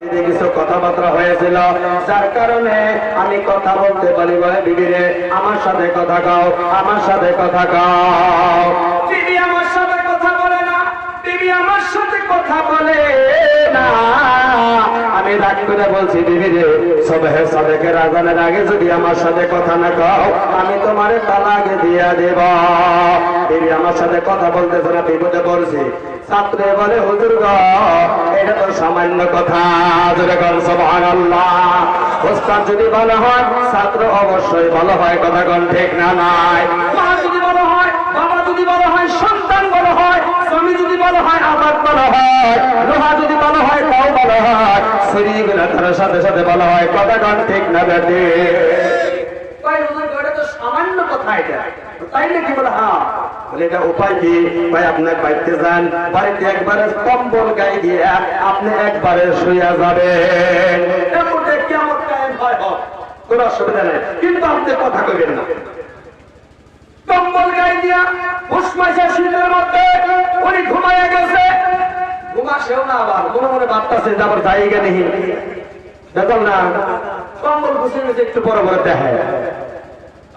কিছু কথাবার্তা হয়েছিল। যার কারণে আমি কথা বলতে পারি বলে বিবিরে, আমার সাথে কথা কাও, আমার সাথে কথা কাও বিবি আমার সাথে কথা বলে না বিবি আমার সাথে কথা বলে না। আমি রাগ করে বলছি বিবিরে সবেহে সাদেকের আজানের আগে যদি আমার সাথে কথা না কাও, আমি তোমারে তালাকে দিয়া দেব। বিবি আমার সাথে কথা বলতেছে না বিপদে পড়ছি, ছাত্রে বলে, হুজুর গো, এটা তো সামান্য কথা। যদি ভালো হয়, ছাত্র অবশ্যই ভালো হয়, কথা ঠিক না নাই মা যদি ভালো হয় বাবা যদি ভালো হয় সন্তান ভালো হয় স্বামী যদি ভালো হয় আবাদ ভালো হয় লোহা যদি ভালো হয় তাও ভালো হয় শরীরগুলো তার সাথে সাথে ভালো হয় কথা কোন ঠিক না বেটে ভাই হুজুর গো, এটা তো সামান্য কথা এটা। তাই নাকি বলে হ্যাঁ? এটা উপায় কি? ভাই আপনার বাড়িতে যান বাড়িতে একবারে কম্বল গায়ে দিয়ে আপনি একবারে শুয়ে যাবেন। কেমন হয় হোক, কোনো অসুবিধা নেই। কিন্তু আপনি কথা কইবেন না। কম্বল গায়ে দিয়া ঘুষমাইছে শীতের মধ্যে উনি ঘুমাইয়া গেছে। ঘুমাসেও না আবার, মনে মনে ভাবতেছে আবার জায়গা নেই। দেখুন না, কম্বল ঘুষে গেছে একটু বড় বড় দেখে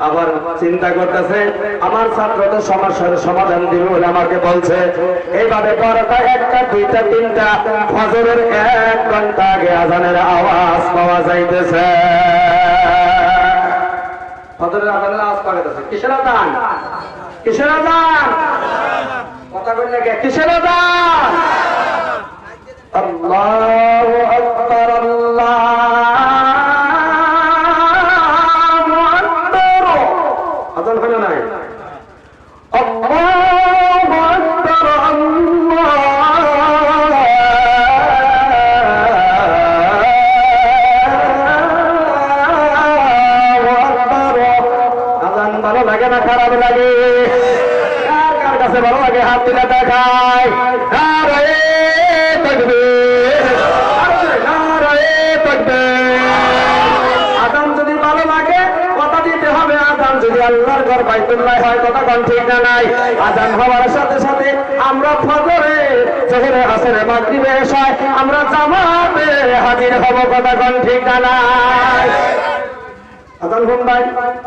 আবার চিন্তা করতেছে, আমার ছাত্র তো সমস্যার সমাধান দিবে বলে আমাকে বলছে। এইভাবে বারোটা একটা, দুইটা, তিনটা, ফজরের এক ঘণ্টা আগে আজানের আওয়াজ পাওয়া যাইতেছে। কথা বললে কিসের আজান?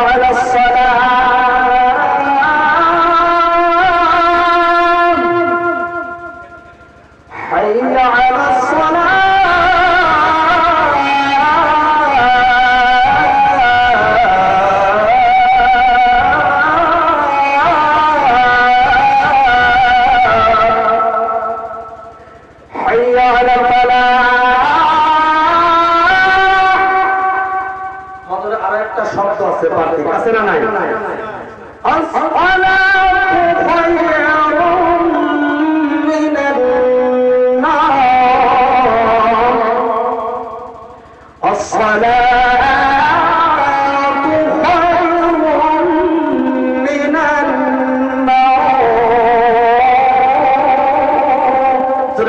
على الصلاة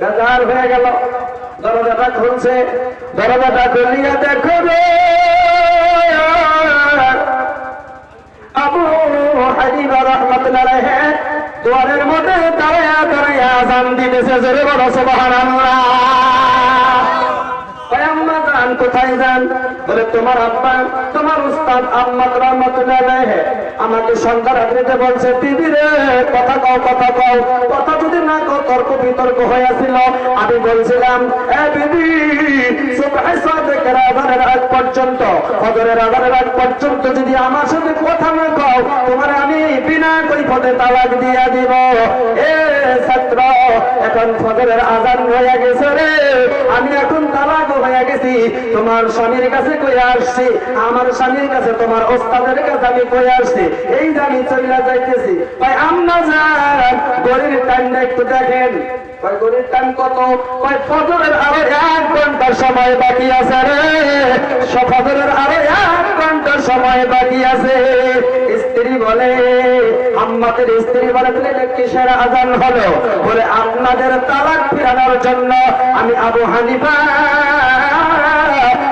বেজার হয়ে গেল। দরজাটা খুলছে। দরজাটা খুলিয়া দেখো আবু হানিফা রহমাতুল্লাহ দুয়ারের মধ্যে দাঁড়ায়া দাঁড়ায়া আজান দিতেছে। জোরে বলো, সুবহানাল্লাহ। যান কোথায় যান বলে, তোমার আব্বা, তোমার উস্তাদ আম্মাদ রহমাতুল্লাহ আমাকে সন্ধ্যা রাত্রিতে বলছে বিবি রে, কথা কও কথা কও। কথা যদি না কও, তর্ক বিতর্ক হয়েছিল আমি বলছিলাম, এ পর্যন্ত যদি আমার সাথে কথা না কও, তোমার আমি বিনা দিয়া দিব। এ ছাত্র, এখন গেছে রে। আমি এখন তালাক হয়ে গেছি। তোমার স্বামীর কাছে কই আসছি, আমার স্বামীর কাছে, তোমার ওস্তাদের কাছে আমি কই আসছি। এই যে আমি চলে যাইতেছি। ভাই আমরা যান গরির টাইমটা একটু দেখেন। কয় গরির টাইম কত? কয়, ফজরের আরও এক ঘণ্টার সময় বাকি আছে রে। ফজরের আরও এক ঘণ্টার সময় বাকি আছে। স্ত্রী বলে আমাদের স্ত্রী বলে এটা কিসের আজান হলো? বলে, আপনাদের তালাক ফিরানোর জন্য আমি আবু হানিফা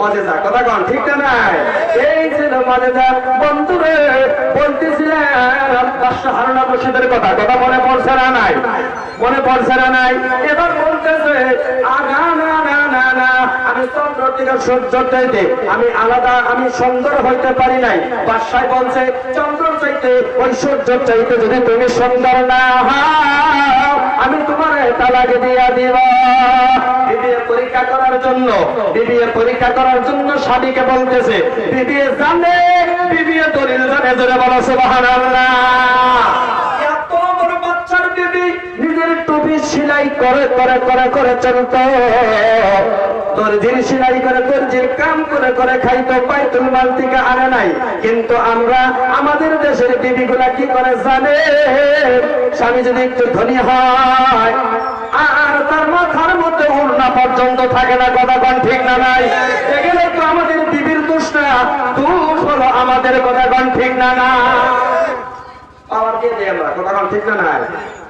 মজেদা, কথা কন, ঠিক না নাই? এই ছিল মজেদা। বন্ধুরে বলতেছিলাম বাদশাহ হারুন রশিদের কথা। কথা মনে পড়ছে না নাই? মনে পড়ছে না নাই? এবার বলতেছে, আগাম চন্দ্র থেকে সূর্য চাইতে আমি আলাদা, আমি সুন্দর হইতে পারি নাই। বাদশাহ বলছে চন্দ্র চাইতে ওই সূর্য চাইতে যদি তুমি সুন্দর না হও, আমি তোমার তালাক দিয়া দিব। পরীক্ষা করার জন্য, বিবিএ পরীক্ষা করার জন্য স্বামীকে বলতেছে, বিবিএ জানে, বিবিএ দলিল জানে, জোরে বলো সুবহানাল্লাহ। সেলাই করে করে করে করে চলত। দর্জির সেলাই করে, দর্জির কাম করে করে খাইতো পাইতুল মাল থেকে আনে নাই। কিন্তু আমরা, আমাদের দেশের বিবিগুলা কি করে জানে? স্বামী যদি একটু ধনী হয়, আর তার মাথার মধ্যে উড়না পর্যন্ত থাকে না, কথা কন ঠিক না নাই? এগুলো তো আমাদের বিবির দোষ না হলো আমাদের, কথা কন ঠিক না না? পাওয়ার দিয়ে আমরা, কথা কন ঠিক না নাই?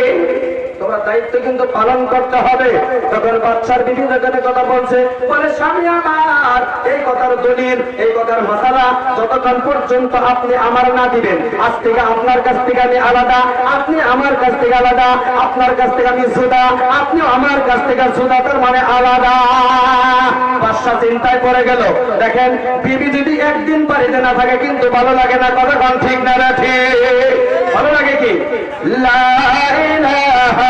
thế তোমার দায়িত্ব কিন্তু পালন করতে হবে। তখন বাচ্চার বিভিন্ন জনের কথা বলছে, বলে, স্বামী আমার, এই কথার দলিল, এই কথার মশালা, যতক্ষণ পর্যন্ত আপনি আমার না দিবেন, আজ থেকে আপনার কাছ থেকে আমি আলাদা, আপনি আমার কাছ থেকে আলাদা, আপনার কাছ থেকে আমি সুদা আপনিও আমার কাছ থেকে সুদা তার মানে আলাদা। বাচ্চা চিন্তায় পড়ে গেল। দেখেন, বিবি যদি একদিন বাড়িতে না থাকে, কিন্তু ভালো লাগে না কতক্ষণ ঠিক না ঠিক? ভালো লাগে কি? লা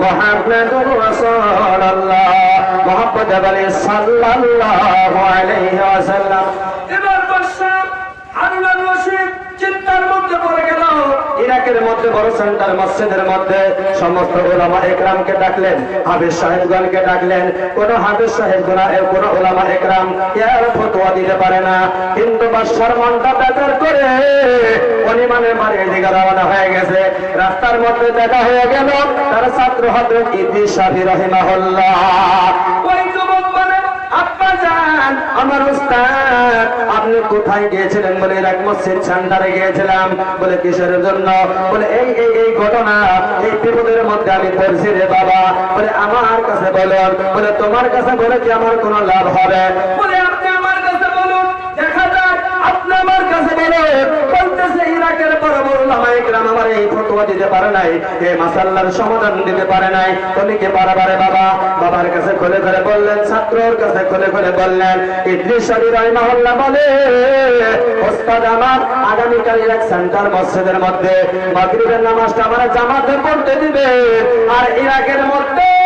মুহাম্মাদুর রাসূলুল্লাহ মুহাম্মদ আলাইহিস সাল্লাল্লাহু আলাইহি এবার বর্ষা হারুন আর রশিদ চিন্তার মধ্যে পড়ে গেল ইরাকের মধ্যে, বড় সেন্টার মসজিদের মধ্যে সমস্ত ওলামা একরামকে ডাকলেন, হাফিজ সাহেবগণকে ডাকলেন। কোন হাফিজ সাহেবগণ কোন ওলামা একরাম এর ফতোয়া দিতে পারে না। কিন্তু বাদশার মনটা বেজার করে উনি মানে বাড়ির দিকে রওনা হয়ে গেছে। রাস্তার মধ্যে দেখা হয়ে গেল, তার ছাত্র হজরত ইদ্রিস শাফি রহিমাহুল্লাহ। ওই যুবক বলে, আব্বা যান আমার উস্তাদ, আপনি কোথায় গিয়েছিলেন বলে এক মসজিদ সেন্টারে গিয়েছিলাম বলে কিসের জন্য? বলে এই এই এই ঘটনা, এই বিপদের মধ্যে আমি পড়ছি রে বাবা। বলে আমার কাছে বলুন, বলে তোমার কাছে বলে কি আমার কোনো লাভ হবে? বলে আপনি আমার কাছে বলুন, দেখা যাক, আপনি আমার কাছে বলুন বড় বড় আমার এই ফতোয়া দিতে পারে নাই মাসাল্লার সমাধান দিতে পারে নাই। তুমি কি পারাবারে বাবা? বাবার কাছে খুলে খুলে বললেন, ছাত্রর কাছে খুলে খুলে বললেন, ইদ্রিস রহিমাহুল্লাহ বলে, ওস্তাদ আমার আগামীকাল সেন্টার মসজিদের মধ্যে মাগরিবের নামাজটা আমার জামাতে পড়তে দিবে, আর ইরাকের মধ্যে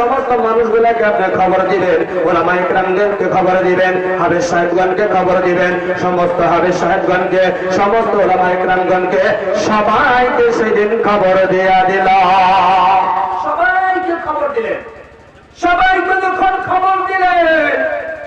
সমস্ত মানুষগুলাকে আপনি খবর দিবেন। ওলামা ইকরামদেরকে খবর দিবেন হাবিজ সাহেবগণকে খবর দিবেন, সমস্ত হাবিজ সাহেবগণকে, সমস্ত ওলামা ইকরামগণকে সবাইকে সেদিন খবর দিয়া দিল। সবাইকে খবর দিলেন। সবাইকে যখন খবর দিলেন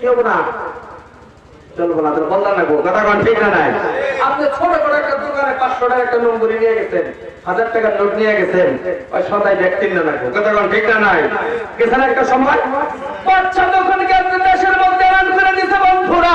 কেউ ছোট করে একটা দোকানে পাঁচশো টাকা একটা নিয়ে গেছেন, হাজার নোট নিয়ে গেছেন, ওই কথা নাই? একটা সময়? বাচ্চা আপনি দেশের মধ্যে রান করে দিতে বন্ধুরা?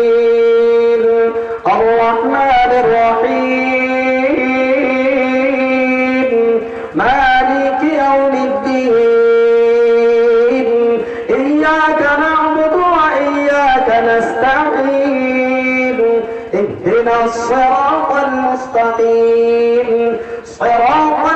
الصراط المستقيم صراط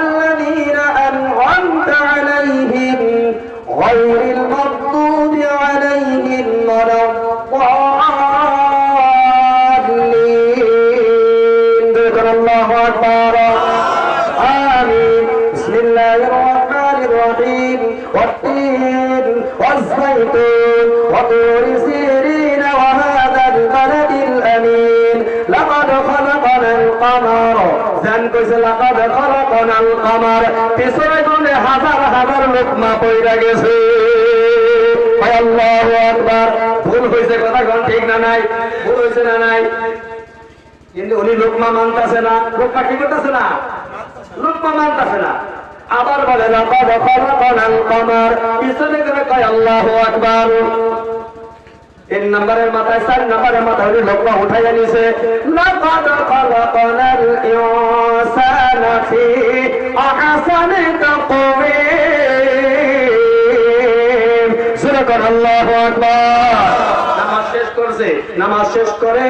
আমার পিছনে গুনে হাজার হাজার লোক না পইরা গেছে ভুল হয়েছে কথা কোন ঠিক না নাই ভুল হয়েছে না নাই কিন্তু উনি লোকমা মানতেছে না লোকমা কি করতেছে না লোকমা মানতেছে না আবার বলে না কমার পিছনে করে কয় আল্লাহ একবার মাথায়, চার নম্বরের মাথায় উঠাইয়া নিছে। লাকাদ খালাকানাল ইনসানা ফি আহসানি তাকওয়িম। কর, আল্লাহু আকবার। নামাজ শেষ করছে, নামাজ শেষ করে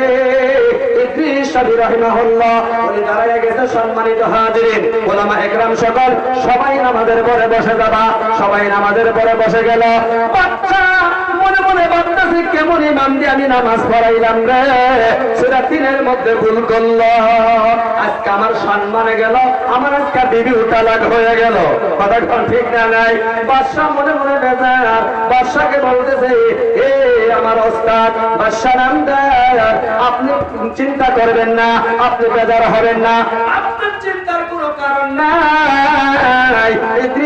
সম্মানিত হাজিরিন। ওলামা একরাম সকল, সবাই নামাজের পরে বসে যাবা, সবাই নামাজের পরে বসে গেল। ভাবতেছে কেমন ইমাম দিয়ে আমি নামাজ পড়াইলাম রে? সেটা তিনের মধ্যে ভুল করল। আজকে আমার সম্মানে গেল, আমার আজকে বিবি উতালাক হয়ে গেল। কথা ঠিক না নাই? বাদশাহ মনে মনে বেজার বাদশাকে বলতেছে, এ আমার ওস্তাদ বাদশাহ নাম দেয় আপনি চিন্তা করবেন না, আপনি বেজার হবেন না। আপনার চিন্তার কোনো কারণ নাই।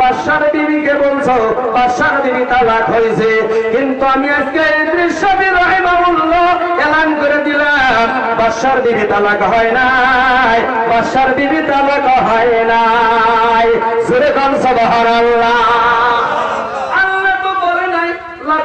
বাদশার বিবিকে তালাক কিন্তু আমি আজকে এই এলান করে দিলাম, বাদশার বিবি তালাক হয় নাই, বাদশার বিবি তালাক হয় নাই। সুরে কন সুবহানাল্লাহ।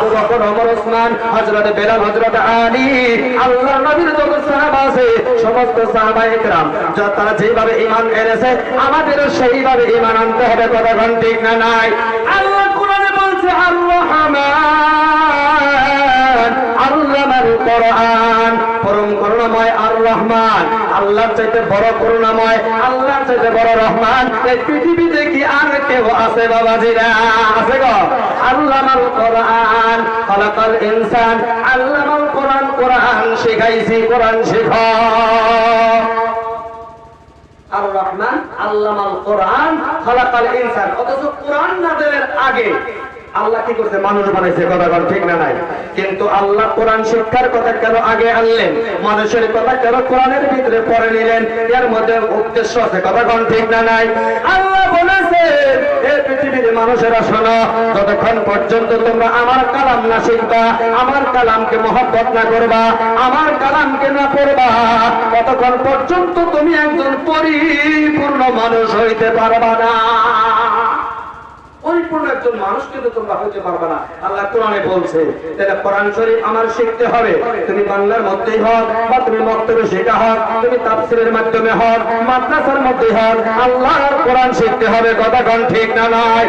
আবু বকর, ওমর, ওসমান, হযরত বেলাল, হযরত আলী, আল্লাহর নবীর যত সাহাবা আছে, সমস্ত যা তারা যেভাবে ঈমান এনেছে আমাদেরও সেইভাবে ঈমান আনতে হবে, কথা ঠিক না নাই? আল্লাহ কোরআনে বলছে কোরআন। পরম করুণাময় আর রহমান, আল্লাহর চাইতে বড় করুণাময়, আল্লাহর চাইতে বড় রহমান, এই পৃথিবীতে কি আর কেউ আছে বাবাজিরা? আছে গো? ইনসান, আল্লামাল কোরআন কোরআন শিখাইছি, কোরআন শেখা। আর রহমান, আল্লামাল কোরআন, খালাকাল ইনসান, অথচ কোরআন নাযিলের আগে আল্লাহ কি করছে? মানুষ বানাইছে, কথা বল ঠিক না নাই? কিন্তু আল্লাহ কোরআন শিক্ষার কথা কেন আগে আনলেন? মানুষের কথা কেন কোরআনের ভিতরে পড়ে নিলেন? এর মধ্যে উদ্দেশ্য আছে, কথা কোন, ঠিক না নাই? আল্লাহ বলেছে মানুষেরা শোনো, যতক্ষণ পর্যন্ত তোমরা আমার কালাম না শিখবা, আমার কালামকে মহব্বত না করবা, আমার কালামকে না পড়বা, ততক্ষণ পর্যন্ত তুমি একজন পরিপূর্ণ মানুষ হইতে পারবা না। পরিপূর্ণ একজন মানুষ কিন্তু তোমরা হইতে পারবে না। আল্লাহ কোরআনে বলছে, তাহলে কোরআন শরীফ আমার শিখতে হবে। তুমি বাংলার মধ্যেই হোক বা তুমি মক্তবে শেখা হোক তুমি তাফসিরের মাধ্যমে হোক মাদ্রাসার মধ্যেই হোক আল্লাহর কোরআন শিখতে হবে। কথা ঠিক না নয়?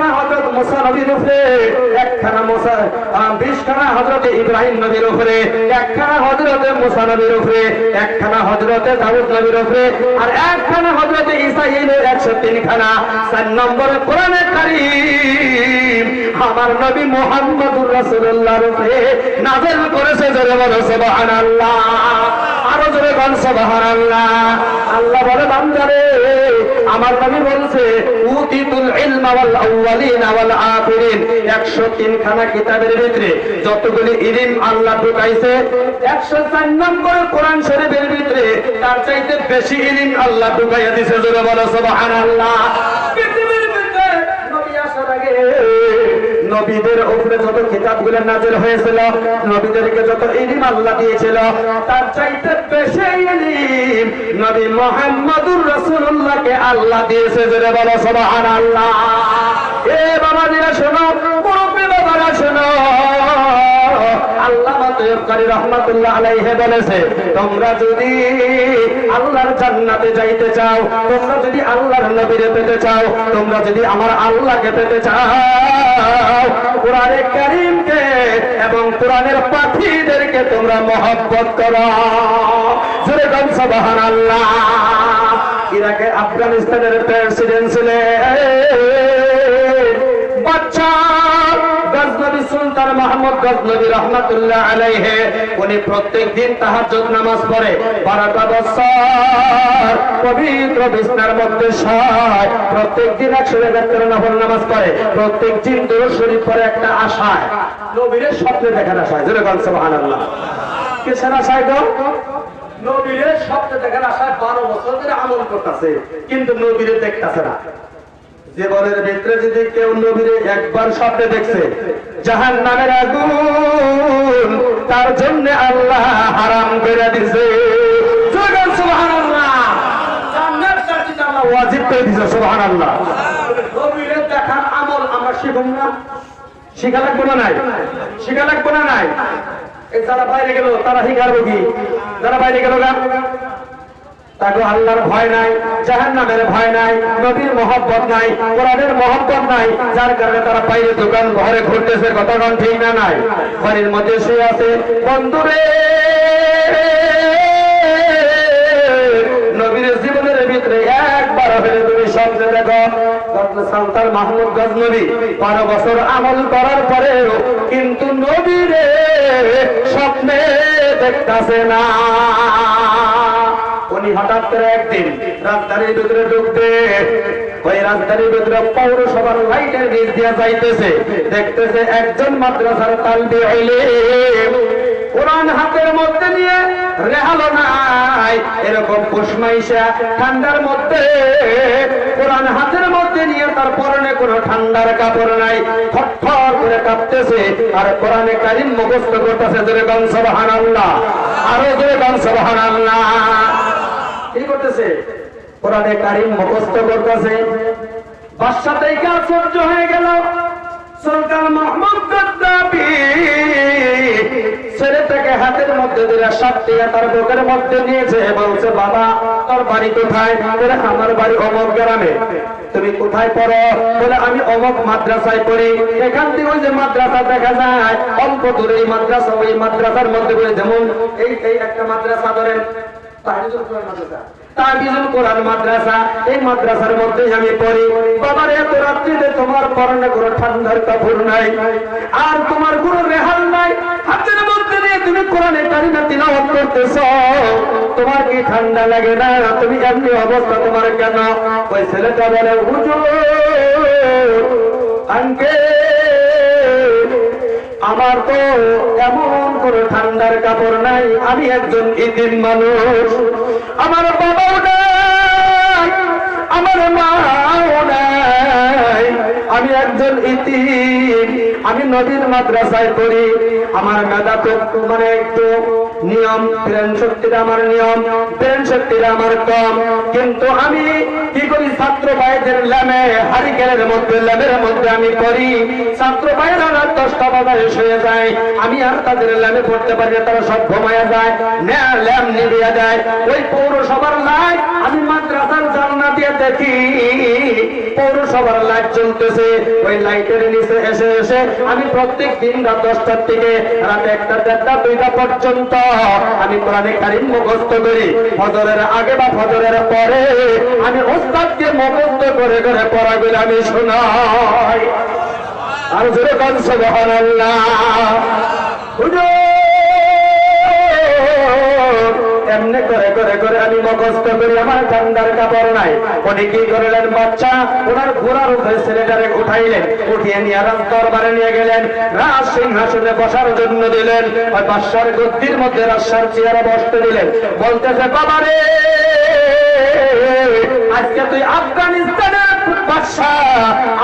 বিশ খানা হযরত নবীর উপরে একখানা মুসা আহ, বিশ ইব্রাহিম নবীর উপরে একখানা হযরত মুসা নবীর উপরে একখানা হযরত দাউদ নবীর উপরে আর একখানা হযরত ঈসা ইলের 103 চার নম্বরে কোরআনে কারীম আমার নবী মুহাম্মদুর রাসূলুল্লাহর করেছে জোরে বলো আরও জোরে বল সুবহানাল্লাহ। আল্লাহ বলে বান্দারে আমার নবী বলছে উতিতুল ইলমা ওয়াল আউয়ালিন ওয়াল আখিরিন। 103 খানা কিতাবের ভিতরে যতগুলি আল্লাহ ঢুকাইছে 104 নম্বর কোরআন শরীফের ভিতরে তার চাইতে বেশি ইলম আল্লাহ ঢুকাইয়া দিয়েছে জোরে বলো নবীদের উপরে যত কিতাবগুলো নাজের হয়েছিল, নবীদেরকে যত ইলিম আল্লাহ দিয়েছিল, তার চাইতে বেশি ইলিম নবী মোহাম্মদুর রাসূলুল্লাহকে আল্লাহ দিয়েছে, জোরে বলো সুবহানাল্লাহ। এ বাবাজিরা শোনো, মুরব্বী বাবারা শোনো। এবং কোরআনের পাখিদেরকে তোমরা মহব্বত করো। জোরে গান সুবহানাল্লাহ। ইরাকে আফগানিস্তানের প্রেসিডেন্ট ছিলেন। মাহমুদ গজনবী রহমাতুল্লাহ আলাইহে, উনি প্রত্যেক দিন তাহাজ্জুদ নামাজ পড়ে। বারোটা বছর, পবিত্র বিছনার মধ্যে শয়। প্রত্যেক দিন একশো একাত্তর নফল নামাজ পড়ে। প্রত্যেক দিন দরুদ শরীফ পড়ে একটা আশায়। নবীরের স্বপ্নে দেখার আশায় জোরে গান সুবহানাল্লাহ। কিসের আশায় গো? নবীরের স্বপ্নে দেখার আশায় বারো বছর ধরে আমল করতেছে, কিন্তু নবীরে দেখতেছে না। জীবনের ভিতরে যদি কেউ নবীরে একবার স্বপ্নে দেখছে জাহান নামের আগুন তার জন্য আল্লাহ হারাম করে দিছে। নাই? নাই? যারা বাইরে গেল, তারা শিখার কি? যারা বাইরে গেল গা? তাকে আল্লাহর ভয় নাই জাহান নামের ভয় নাই, নবীর মহব্বত নাই, কোরআনের মহব্বত নাই, যার কারণে তারা বাইরে দোকান ঘরে ঘুরতেছে কতক্ষণ ঠিক না নাই? বাড়ির মধ্যে শুয়ে আছে, বন্ধুরে! নবীর জীবনের ভিতরে একবার হলে তুমি স্বপ্নে দেখো সালতান মাহমুদ গজনবী বারো বছর আমল করার পরেও কিন্তু নবীরে স্বপ্নে দেখতাছে না। উনি হঠাৎ করে একদিন রাজধানীর ভিতরে ঢুকতে ওই রাজধানীর ভিতরে পৌরসভার লাইটের নিচ দিয়ে যাইতেছে। দেখতেছে একজন মাদ্রাসার তালবি হইলে কোরআন হাতের মধ্যে নিয়ে রেহালো নাই। এরকম পুষ্মাইশা ঠান্ডার মধ্যে, কোরআন হাতের মধ্যে নিয়ে তার পরনে কোনো ঠান্ডার কাপড় নাই। থর করে কাঁপতেছে আর কোরআনে কারিম মুখস্থ করতেছে, জোরে গান সুবহানাল্লাহ। আরও জোরে গান সুবহানাল্লাহ। কি করতেছে? কোরআনে কারিম মুখস্থ করতেছে। বাদশা থেকে আশ্চর্য হয়ে গেল? সুলতান মোহাম্মদ গদ্দাফি ছেলেটাকে হাতের মধ্যে দিলে দিয়ে তার বুকের মধ্যে নিয়েছে বলছে, বাবা, তোর বাড়ি কোথায়? আমার বাড়ি অমক গ্রামে। তুমি কোথায় পড়ো? বলে, আমি অমক মাদ্রাসায় পড়ি। এখান থেকে ওই যে মাদ্রাসা দেখা যায়, অল্প দূরে মাদ্রাসা, ওই মাদ্রাসার মধ্যে বলে, যেমন এই একটা মাদ্রাসা ধরেন। কোরআন মাদ্রাসা এই মাদ্রাসার মধ্যে আমি পড়ি। বাবার এত রাত্রিতে তোমার পরনে কোনো ঠান্ডার কাপড় নাই। আর তোমার কোনো রেহাল নাই। হাতের মধ্যে নিয়ে তুমি কোরআনে কারিমা তিলাওয়াত করতেছ তোমার কি ঠান্ডা লাগে না, তুমি এমনি অবস্থা তোমার কেন? ওই ছেলেটা বলে, হুজুর আঙ্কেল আমার তো এমন কোন ঠান্ডার কাপড় নাই, আমি একজন ইতিম মানুষ। আমার বাবাও নাই, আমার মাও নাই, আমি একজন ইতিম আমি নদীর মাদ্রাসায় পড়ি, আমার মেধা তো মানে একটু নিয়ম ব্রেন শক্তির আমার নিয়ম ব্রেন শক্তির আমার কম। কিন্তু আমি কি করি? ছাত্র ভাইদের ল্যামে হারিকেলের মধ্যে, ল্যামের মধ্যে আমি করি ছাত্র ভাইরা রাত দশটা বাজারে শুয়ে যায়। আমি আর তাদের ল্যামে পড়তে পারি না, তারা সব ঘুমায়া যায়। ল্যাম নিভিয়া যায়। ওই পৌরসভার লাইট আমি মাদ্রাসার জানলা দিয়ে দেখি, পৌরসভার লাইট চলতেছে ওই লাইটের নিচে এসে এসে আমি প্রত্যেক দিন রাত দশটার থেকে রাত একটা, দেড়টা, দুইটা পর্যন্ত আমি কোরআনে কারিম মুখস্থ করি। ফজরের আগে বা ফজরের পরে আমি ওস্তাদকে মুখস্থ করে করে পড়াগুলো আমি শোনাই। আর জোরে কান সুবহানাল্লাহ। হুজুর! এমনি করে করে করে আমি মুখস্থ করি, আমার ঠান্ডার কাপড় নাই। উনি কি করলেন বাচ্চা? ওনার ঘোড়ার উপরে ছেলেটারে উঠাইলেন, উঠিয়ে নিয়ে রাজ দরবারে নিয়ে গেলেন, রাজ সিংহাসনে বসার জন্য দিলেন ওই বাদশার গদ্দির মধ্যে রাজশার চেয়ারে বসতে দিলেন। বলতেছে বাবারে আজকে তুই আফগানিস্তানের বাদশা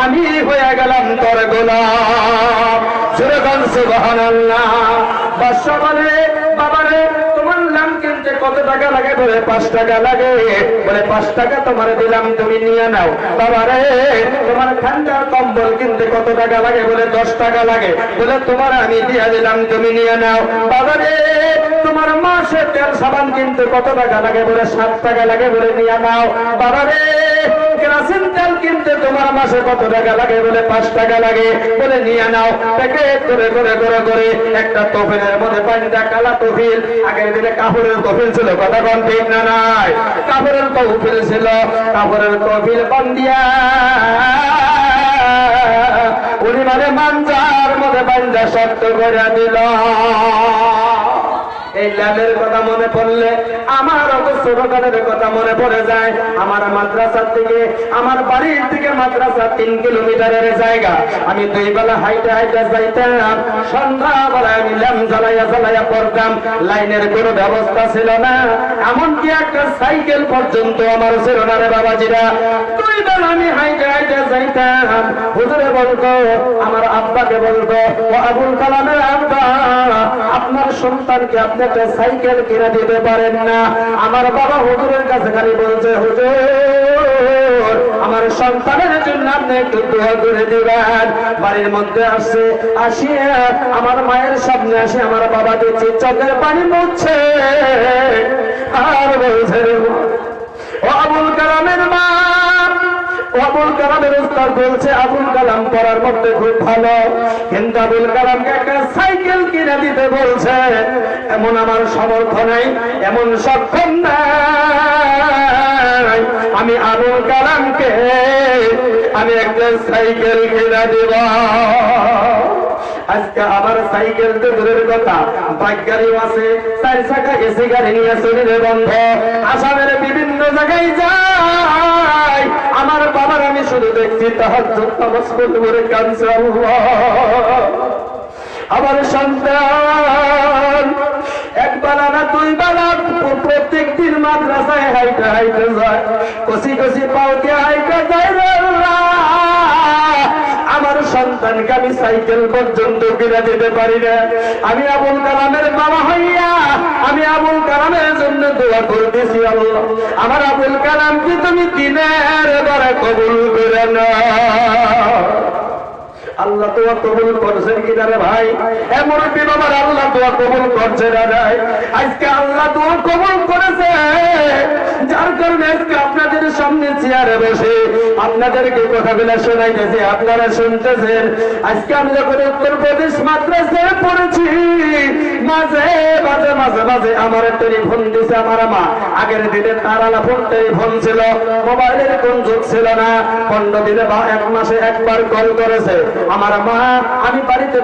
আমি হয়ে গেলাম তোর গোলাম। সুরগন সুবহানাল্লাহ। বাদশা বলে কিনতে কত টাকা লাগে, বলে পাঁচ টাকা লাগে। বলে পাঁচ টাকা তোমার দিলাম, তুমি নিয়ে নাও। বাবা রে, তোমার ঠান্ডার কম্বল কিনতে কত টাকা লাগে, বলে দশ টাকা লাগে। বলে তোমার আমি দিয়ে দিলাম, তুমি নিয়ে নাও। বাবা রে তোমার মাসে তেল সাবান কিনতে কত টাকা লাগে বলে সাত টাকা লাগে বলে নিয়ে নাও। বাবা রে, কেরাসিন তেল কিনতে তোমার মাসে কত টাকা লাগে বলে পাঁচ টাকা লাগে বলে নিয়ে নাও। প্যাকেট করে করে করে করে একটা তফিলের মধ্যে পানিটা কালা তফিল। আগের দিনে কাপড়ের তফিল ছিল, কথা কন ঠিক না নাই? কাপড়ের তফিল ছিল কাপড়ের তফিল বান্দিয়া উনি মানে মাঞ্জার মধ্যে বাঞ্জা শক্ত করে দিল। ল্যাবের কথা মনে পড়লে, আমার অত কথা মনে পড়ে যায়। আমার মাদ্রাসার থেকে আমার বাড়ির থেকে মাদ্রাসা তিন কিলোমিটারের জায়গা। আমি দুই বেলা হাইটে হাইটে যাইতাম, সন্ধ্যাবেলায় আমি ল্যাম জ্বালাইয়া জ্বালাইয়া পড়তাম, লাইনের কোনো ব্যবস্থা ছিল না। এমনকি একটা সাইকেল পর্যন্ত আমার ছিল না রে বাবাজিরা। দুই বেলা আমি হাইটে হাইটে যাইতাম। হুজুরে বলতো, আমার আব্বাকে বলতো আবুল কালামের আব্বা, আপনার সন্তানকে আপনি একটা সাইকেল কিনে দিতে পারেন না। আমার বাবা হুজুরের কাছে খালি বলছে, হুজুর, আমার সন্তানের জন্য আপনি একটু দোয়া করে দিবেন। বাড়ির মধ্যে আসছে আসিয়া আমার মায়ের সামনে আসে, আমার বাবা দেখছি চোখের পানি মুছছে আর বলছে, ও আবুল কালামের আবুল কালামের উস্তাদ বলছে, আবুল কালাম পড়ার মধ্যে খুব ভালো। কিন্তু আবুল কালামকে একটা সাইকেল কিনে দিতে বলছে, এমন আমার সমর্থ নাই, এমন সক্ষম নাই। আমি আবুল কালামকে, আমি একটা সাইকেল কিনে দিব। আজকে আমার সাইকেল তো দূরের কথা। বাইক গাড়িও আছে চার চাকা এসি গাড়ি নিয়ে শরীরে বন্ধ। আসামের বিভিন্ন জায়গায় যাই আমার বাবার আমি শুধু দেখছি তাহার নমস্কার করে কাঁদছে আমার সন্তান, এক বেলা না দুই বেলা প্রত্যেক দিন মাদ্রাসায় হাইটে হাইটে যায়। কষি কষি পাওকে হাইটে যায় আমার আমি সাইকেল পর্যন্ত কিনে দিতে পারি না। আমি আবুল কালামের বাবা হইয়া, আমি আবুল কালামের জন্য দোয়া করতেছি আল্লাহ। আমার আবুল কালামকে তুমি দিনের দ্বারা কবুল করে না আল্লাহ দোয়া কবুল করছেন কিনা রে ভাই? এমন বাবার আল্লাহ দোয়া কবুল করছে না ভাই? আজকে আল্লাহ দোয়া কবুল করেছে। যার কারণে আজকে আপনাদের সামনে চেয়ারে বসে আপনাদেরকে কথাগুলো শোনাইতেছি, আপনারা শুনতেছেন। আজকে আমি যখন উত্তরপ্রদেশ মাদ্রাসায় পড়েছি, মাঝে মাঝে মাঝে মাঝে আমার টেলিফোন দিছে আমার মা। আগের দিনে তারালা ফোন টেলিফোন ছিল, মোবাইলের কোন যুগ ছিল না। পনেরো দিনে বা এক মাসে একবার কল করেছে। আমার মা আমি বাড়িতে